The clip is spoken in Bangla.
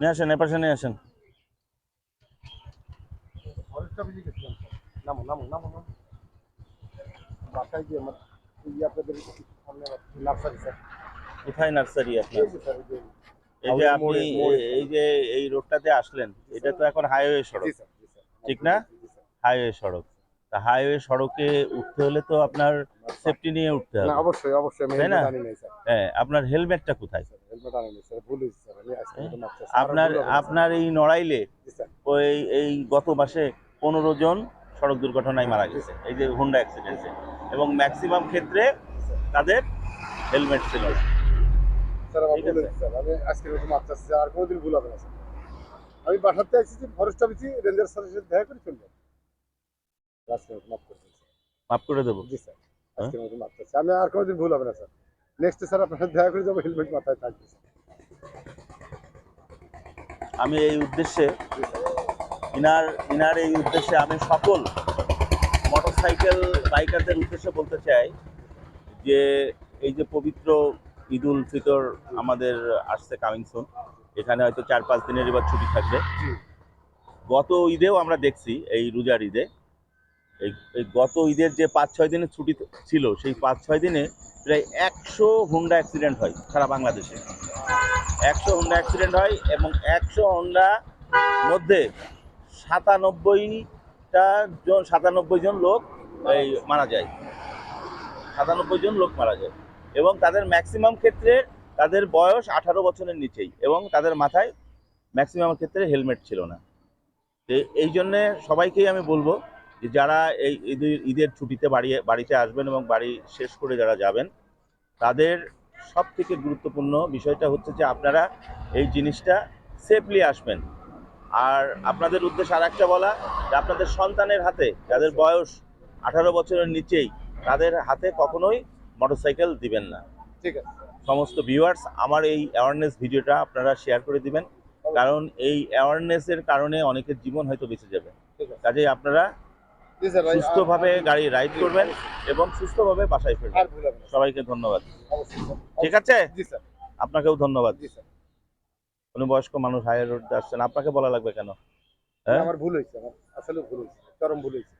নিয়ে আসেন এপাশে নিয়ে আসেন। কোথায় নার্সারি আপনার? এই যে আপনি। এই যে এই রোডটাতে আসলেন এটা তো এখন হাইওয়ে সড়ক। ঠিক না? হাইওয়ে সড়ক। তা হাইওয়ে সড়কে উঠতে হলে তো আপনার সেফটি নিয়ে উঠতে হবে। অবশ্যই অবশ্যই তাই না? হ্যাঁ আপনার হেলমেটটা কোথায়? হেলমেট আনি স্যার ভুল হয়েছে আপনার আপনার এই নড়াইলে ওই এই গত মাসে পনেরো জন সড়ক দুর্ঘটনায় মারা গেছে। এই যে হুন্ডা অ্যাক্সিডেন্টে এবং ম্যাক্সিমাম ক্ষেত্রে তাদের হেলমেট ছিল। আর কোনোদিন ভুল হবে না স্যার। আমি বাসাতে আসছি যে ফরেস্ট অফিসে রেঞ্জার স্যারের সাথে দেখা করে চলবো মাফ করে মাফ করে দেবো। জি স্যার। আজকে মতো মাফ আমি আর কোনোদিন ভুল হবে না স্যার। নেক্সট স্যার আপনার দেখা করে যাব হেলমেট মাথায় থাকবে। স্যার আমি এই উদ্দেশ্যে, ইনার ইনার এই উদ্দেশ্যে আমি সকল মোটরসাইকেল বাইকারদের উদ্দেশ্যে বলতে চাই যে, এই যে পবিত্র ঈদ উল ফিতর আমাদের আসছে কামিং সুন এখানে হয়তো চার পাঁচ দিনের এবার ছুটি থাকবে। গত ঈদেও আমরা দেখছি এই রোজার ঈদে। এই গত ঈদের যে পাঁচ ছয় দিনের ছুটি ছিল, সেই পাঁচ ছয় দিনে প্রায় একশো হুন্ডা অ্যাক্সিডেন্ট হয় সারা বাংলাদেশে। একশো হুন্ডা অ্যাক্সিডেন্ট হয় এবং একশো হুন্ডা মধ্যে সাতানব্বইটা জন, সাতানব্বই জন লোক এই মারা যায়। সাতানব্বই জন লোক মারা যায়। এবং তাদের ম্যাক্সিমাম ক্ষেত্রে তাদের বয়স আঠারো বছরের নিচেই এবং তাদের মাথায় ম্যাক্সিমাম ক্ষেত্রে হেলমেট ছিল না। তো এই জন্যে সবাইকেই আমি বলব যে যারা এই ঈদের ঈদের ছুটিতে বাড়ি, বাড়িতে আসবেন এবং বাড়ি শেষ করে যারা যাবেন, তাদের সব থেকে গুরুত্বপূর্ণ বিষয়টা হচ্ছে যে আপনারা এই জিনিসটা সেফলি আসবেন। আর আপনাদের উদ্দেশ্যে আর একটা বলা যে আপনাদের সন্তানের হাতে যাদের বয়স আঠারো বছরের নিচেই তাদের হাতে কখনোই মোটরসাইকেল দিবেন না। ঠিক আছে। সমস্ত ভিউয়ার্স আমার এই অ্যাওয়ারনেস ভিডিওটা আপনারা শেয়ার করে দিবেন। কারণ এই অ্যাওয়ারনেসের কারণে অনেকের জীবন হয়তো বেঁচে যাবে। কাজেই আপনারা সুস্থভাবে গাড়ি রাইড করবেন এবং সুস্থভাবে বাসায় ফিরবেন। সবাইকে ধন্যবাদ। ঠিক আছে? আপনাকেও ধন্যবাদ। কোনো উনি বয়স্ক মানুষ হায়ার রোড আসছেন আপনাকে বলা লাগবে কেন? হ্যাঁ? আমার ভুল হয়েছে আমার আসলে ভুল হয়েছে চরম ভুল হয়েছে।